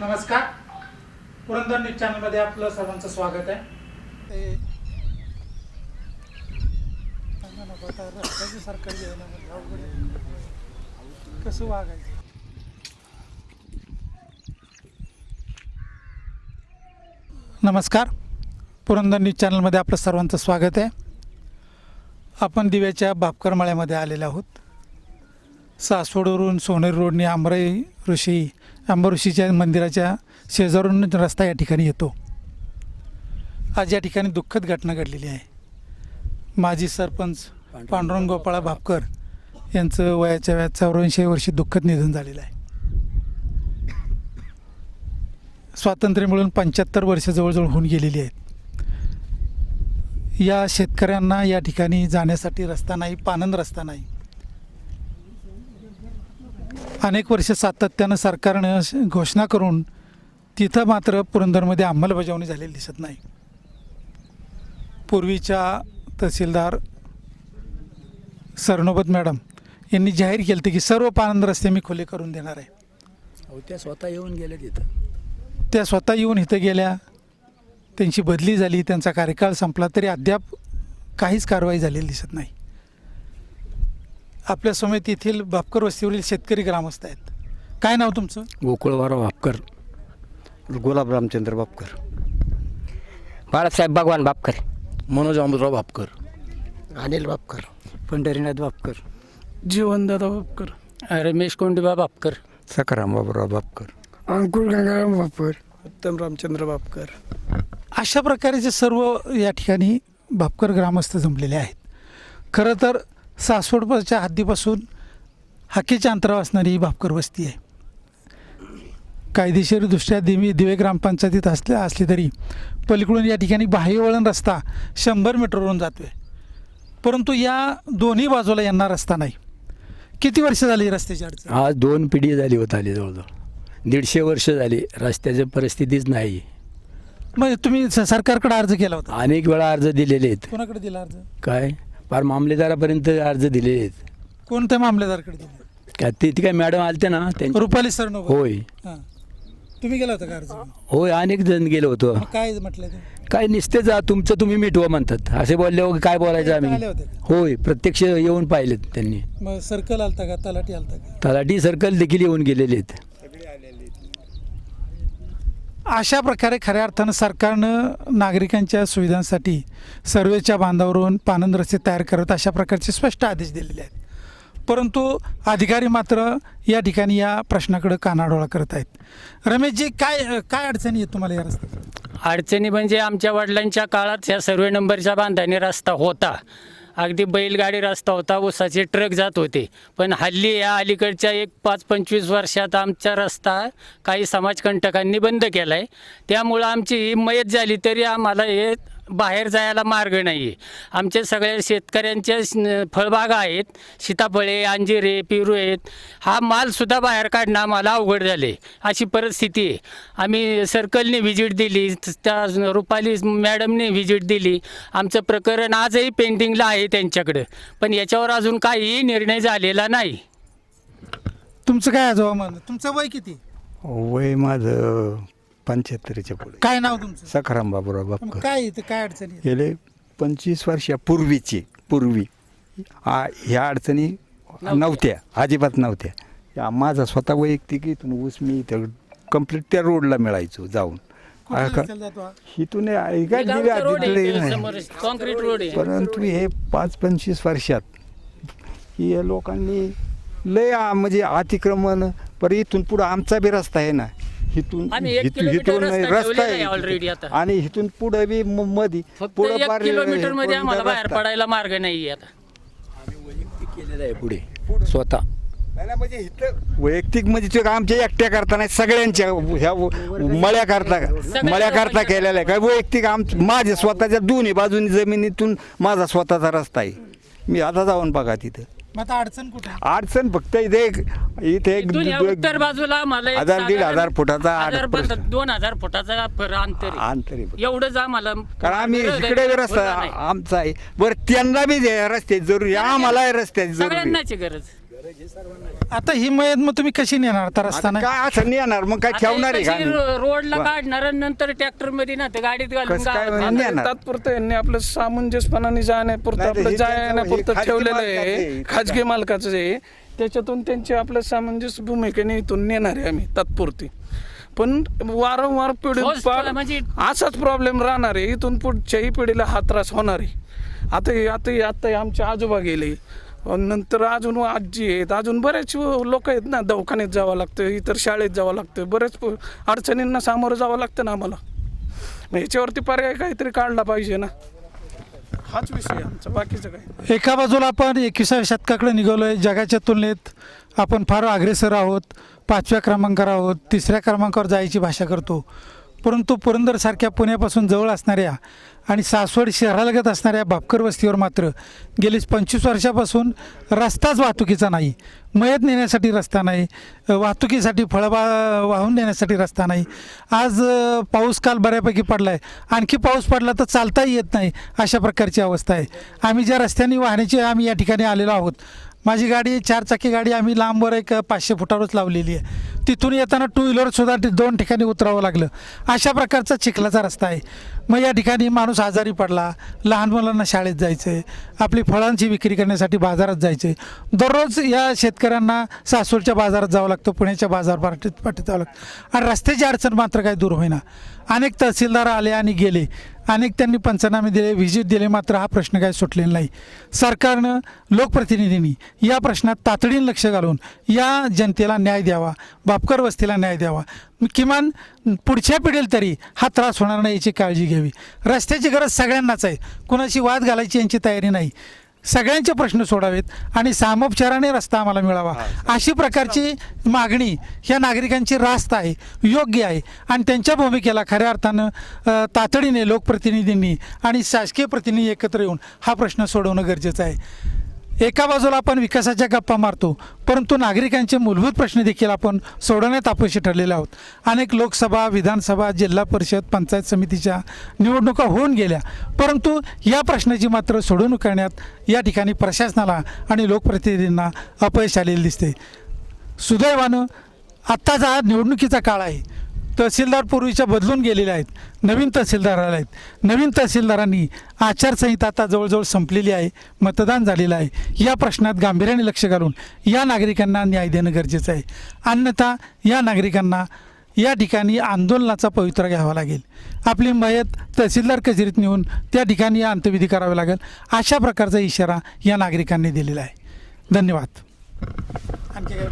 नमस्कार. पुरंदर न्यूज चॅनलमध्ये आपलं सर्वांचं स्वागत आहे. रस्त्याची अवघड कसं वागायचं नमस्कार. पुरंदर न्यूज चॅनलमध्ये आपलं सर्वांचं स्वागत आहे. आपण दिव्याच्या बापकर मळ्यामध्ये आलेले आहोत. सासवडवरून सोनेर रोडने आंबराई ऋषी आंबा ऋषीच्या मंदिराच्या शेजारून रस्ता या ठिकाणी येतो. आज या ठिकाणी दुःखद घटना घडलेली आहे. माजी सरपंच पांडुरंग गोपाळा भापकर यांचं वयाच्या वयात चौऱ्याऐंशी वर्षी दुःखद निधन झालेलं आहे. स्वातंत्र्य मिळून पंच्याहत्तर वर्ष जवळजवळ होऊन गेलेली आहेत. या शेतकऱ्यांना या ठिकाणी जाण्यासाठी रस्ता नाही पानंद रस्ता नाही. अनेक वर्ष सातत्यानं सरकारनं घोषणा करून तिथं मात्र पुरंदरमध्ये अंमलबजावणी झालेली दिसत नाही. पूर्वीच्या तहसीलदार सरनोबत मॅडम यांनी जाहीर केलं होतं की सर्व पानंद रस्ते मी खुले करून देणार आहे. अहो त्या स्वतः येऊन गेले तिथं त्या स्वतः येऊन इथं गेल्या त्यांची बदली झाली त्यांचा कार्यकाळ संपला तरी अद्याप काहीच कारवाई झालेली दिसत नाही. आपल्या समेत येथील बापकर वस्तीवरील शेतकरी ग्रामस्थ आहेत. काय नाव तुमचं? गोकुळवाराव भापकर. गुलाब रामचंद्र बापकर बाळासाहेब भगवान बापकर मनोज अमृतराव भापकर. अनिल बापकर पंढरीनाथ भापकर. जीवनदादा बापकर रमेश कोंडीबा बापकर सकाराम बाबूराव बापकर अंकुर गंगाराम बापकर उत्तम रामचंद्र बापकर अशा प्रकारचे सर्व या ठिकाणी भापकर ग्रामस्थ जमलेले आहेत. खरं तर सासवडच्या हद्दीपासून हाकेच्या अंतरावर असणारी ही भापकर वस्ती आहे. कायदेशीरदृष्ट्या दिवे दिवे ग्रामपंचायतीत असल्या असली तरी पलीकडून या ठिकाणी बाह्यवळण रस्ता शंभर मीटरवरून जातो आहे परंतु या दोन्ही बाजूला यांना रस्ता नाही. किती वर्ष झाली रस्त्याची अडचण? आज दोन पिढी झाली होत आली जवळजवळ. दीडशे वर्ष झाली. रस्त्याची परिस्थितीच नाही. मग तुम्ही स- सरकारकडे अर्ज केला होता? अनेक वेळा अर्ज दिलेले आहेत. कोणाकडे दिला अर्ज? काय? फार मामलेदारापर्यंत अर्ज दिलेले आहेत. कोणत्या मामलेदारकडे दिला? काय ते ते काय मॅडम आलते ना त्यांच्या रुपाली सर होय. हां. तुम्ही गेला होता का अर्ज होय अनेक जण गेलो होतो. काय म्हटलं ते? काय निस्ते जा तुमचं तुम्ही मिटवा म्हणतात. असे बोलल्यावर काय बोलायचं आले आम्ही. होते होय प्रत्यक्ष येऊन पाहिलेत त्यांनी. मग सर्कल आलता का? तलाठी आलता का? तलाठी सर्कल देखील येऊन गेलेले आहेत. अशा प्रकारे खऱ्या अर्थानं सरकारनं नागरिकांच्या सुविधांसाठी सर्वेच्या बांधावरून पानंद रस्ते तयार करत अशा प्रकारचे स्पष्ट आदेश दिलेले आहेत. परंतु अधिकारी मात्र या ठिकाणी या प्रश्नाकडे कानाडोळा करत आहेत. रमेशजी काय काय अडचणी आहेत तुम्हाला या रस्त्यात अडचणी म्हणजे आमच्या वडिलांच्या काळात या सर्वे नंबरच्या बांधाने रस्ता होता. अगदी बैलगाडी रस्ता होता ऊसाचे ट्रक जात होते. पण हल्ली या अलीकडच्या एक पाच पंचवीस वर्षात आमचा रस्ता काही समाजकंटकांनी बंद केला आहे त्यामुळं आमची ही मयत झाली तरी आम्हाला हे बाहेर जायला मार्ग नाही आहे आमच्या सगळ्या शेतकऱ्यांच्या फळबागा आहेत. सीताफळे अंजिरे पेरू आहेत. हा मालसुद्धा बाहेर काढणं आम्हाला अवघड झाले अशी परिस्थिती आहे. आम्ही सर्कलने व्हिजिट दिली. त्या रुपाली मॅडमने व्हिजिट दिली. आमचं प्रकरण आजही पेंडिंगला आहे त्यांच्याकडं. पण याच्यावर अजून काहीही निर्णय झालेला नाही. तुमचं काय आजोबा तुमचं वय किती? वय माझं पंच्याहत्तरच्या पुढे. काय नाव तुमचं? सखाराम बाबूराव बापकर. काय इथं काय अडचणी आहेत? गेले पंचवीस वर्षापूर्वीची पूर्वी. आ ह्या अडचणी नव्हत्या. अजिबात नव्हत्या. या माझा स्वतः वैयक्तिक इथून ऊस मी इथं कंप्लीट त्या रोडला मिळायचो जाऊन. कुठल्या आ का- रस्त्याला जातो हा? इथून आहे का दिव्या गावचा रोड आहे. समोर आहे. परंतु हे पाच पंचवीस वर्षात की या लोकांनी लय आ- म्हणजे अतिक्रमण पर इथून पुढं आमचा बी रस्ता आहे ना. इथून आम्ही एक इथून किलोमीटर इथून रस्ता रस्ता ठेवलेला आहे इथं. आता. आणि इथून पुढं बी म- मधी फक्त पुढं एक पार- किलोमीटरमध्ये हे आम्हाला बाहेर रस्ता. पडायला मार्ग नाही आता वैयक्तिक केलेलं आहे पुढे स्वतः नाही, नाही, म्हणजे इथं वैयक्तिक म्हणजे ते आमच्या एकट्या करता नाही सगळ्यांच्या ह्या मळ्या करता मळ्या करता केलेल्या आहे काय वैयक्तिक आम माझ्या स्वतःच्या दोन्ही बाजूनी जमिनीतून माझा स्वतःचा रस्ता आहे मी आता जाऊन बघा तिथं मग आता अडचण कुठे अडचण फक्त इथे एक इथे एक इथून या दो- उत्तर बाजूला आम्हाला एक हजार, दीड साधारण हजार फुटाचा आड हजार दोन हजार फुटाचा पर अंतर आहे. अंतर आहे बघ. एवढंच आम्हाला कारण आम्ही इकडे. रस्ता बोलला नाही. आमचा आहे बरं त्यांना बी जे रस्त्याची जरुरी आहे, आम्हाला रस्त्याची जरुरी आहे. सगळ्यांनाची गरज आता ही मयत मग तुम्ही कशी नेणार? रस्ता नाही. काय असं नाही येणार मग काय ठेवणार आहे का कशी आम्ही? रो- रोडला काढणार आणि नंतर ट्रॅक्टरमध्ये ना ते गाडीत घालून कसं काय गा- नेणार? तात्पुरतं यांनी आपलं सामंजस्यपणाने जाण्यापुरतं नाही, आपलं हे त्यांचं- जाण्यापुरतं हे खाजगी ठेवलेलं मालकाचं आहे. आहे. खाजगी मालकाचं आहे. त्याच्यातून त्यांची आपलं सामंजस्य भूमिकेने इथून नेणार आहे आम्ही तात्पुरती. पण वारंवार पिढी म्हणजे- असाच प्रॉब्लेम राहणार आहे. इथून पुढच्याही पिढीला हा त्रास होणार आहे. आता हे- आता हे- आता हे आमचे आजोबा गेले. नंतर अजून आजी आहेत. अजून बरेच लोक आहेत ना दवाखान्यात जावं लागतं इतर शाळेत जावं लागतं. बरेच अडचणींना सामोरं जावं लागतं ना आम्हाला. मग ह्याच्यावरती पर्याय काहीतरी काढला पाहिजे ना. हाच विषय आमचा बाकीचं काय एका बाजूला आपण एकविसाव्या शतकाकडे आहे जगाच्या तुलनेत आपण फार अग्रेसर आहोत पाचव्या क्रमांकावर आहोत तिसऱ्या क्रमांकावर जायची भाषा करतो. परंतु पुरंदरसारख्या पुण्यापासून जवळ असणाऱ्या आणि सासवड शहरालगत असणाऱ्या भापकर वस्तीवर मात्र गेली पंचवीस वर्षापासून रस्ताच वाहतुकीचा नाही. मयत नेण्यासाठी रस्ता नाही. वाहतुकीसाठी फळबा वाहून नेण्यासाठी रस्ता नाही. आज पाऊस काल बऱ्यापैकी पडला आहे आणखी पाऊस पडला तर चालताही येत नाही अशा प्रकारची अवस्था आहे. आम्ही ज्या रस्त्याने वाहण्याची आम्ही या ठिकाणी आलेलो आहोत. माझी गाडी चारचाकी गाडी आम्ही लांबवर एक पाचशे फुटावरच लावलेली आहे. तिथून येताना टू व्हीलरसुद्धा दोन ठिकाणी उतरावं लागलं. अशा प्रकारचा चिखलाचा रस्ता आहे. मग या ठिकाणी माणूस आजारी पडला लहान मुलांना शाळेत जायचं आहे आपली फळांची विक्री करण्यासाठी बाजारात जायचं आहे दररोज या शेतकऱ्यांना सासूरच्या बाजारात जावं लागतं पुण्याच्या बाजार पाठीत पाठीत जावं लागतं. आणि रस्त्याची अडचण मात्र काही दूर होईना. अनेक तहसीलदार आले आणि गेले. अनेक त्यांनी पंचनामे दिले व्हिजिट दिले मात्र हा प्रश्न काही सुटलेला नाही. सरकारनं लोकप्रतिनिधींनी या प्रश्नात तातडीनं लक्ष घालून या जनतेला न्याय द्यावा. बापकर वस्तीला न्याय द्यावा. किमान पुढच्या पिढीला तरी हा त्रास होणार नाही याची काळजी घ्यावी. रस्त्याची गरज सगळ्यांनाच आहे. कुणाशी वाद घालायची यांची तयारी नाही. सगळ्यांचे प्रश्न सोडावेत आणि सामोपचाराने रस्ता आम्हाला मिळावा. अशी प्रकारची मागणी ह्या नागरिकांची रास्त आहे योग्य आहे आणि त्यांच्या भूमिकेला खऱ्या अर्थानं तातडीने लोकप्रतिनिधींनी आणि शासकीय प्रतिनिधी एकत्र येऊन हा प्रश्न सोडवणं गरजेचं आहे. एका बाजूला आपण विकासाच्या गप्पा मारतो परंतु नागरिकांचे मूलभूत प्रश्न देखील आपण सोडवण्यात अपयशी ठरलेले आहोत. अनेक लोकसभा विधानसभा जिल्हा परिषद पंचायत समितीच्या निवडणुका होऊन गेल्या परंतु या प्रश्नाची मात्र सोडवणूक करण्यात या ठिकाणी प्रशासनाला आणि लोकप्रतिनिधींना अपयश आलेले दिसते. सुदैवानं आत्ताचा निवडणुकीचा काळ आहे. तहसीलदार पूर्वीच्या बदलून गेलेल्या आहेत. नवीन तहसीलदार आले आहेत. नवीन तहसीलदारांनी आचारसंहिता आता जवळजवळ संपलेली आहे. मतदान झालेलं आहे. या प्रश्नात गांभीर्याने लक्ष घालून या नागरिकांना न्याय देणं गरजेचं आहे. अन्यथा या नागरिकांना या ठिकाणी आंदोलनाचा पवित्रा घ्यावा लागेल. आपली मयत तहसीलदार कचेरीत नेऊन त्या ठिकाणी अंत्यविधी करावे लागेल. अशा प्रकारचा इशारा या नागरिकांनी दिलेला आहे. धन्यवाद. आणखी काय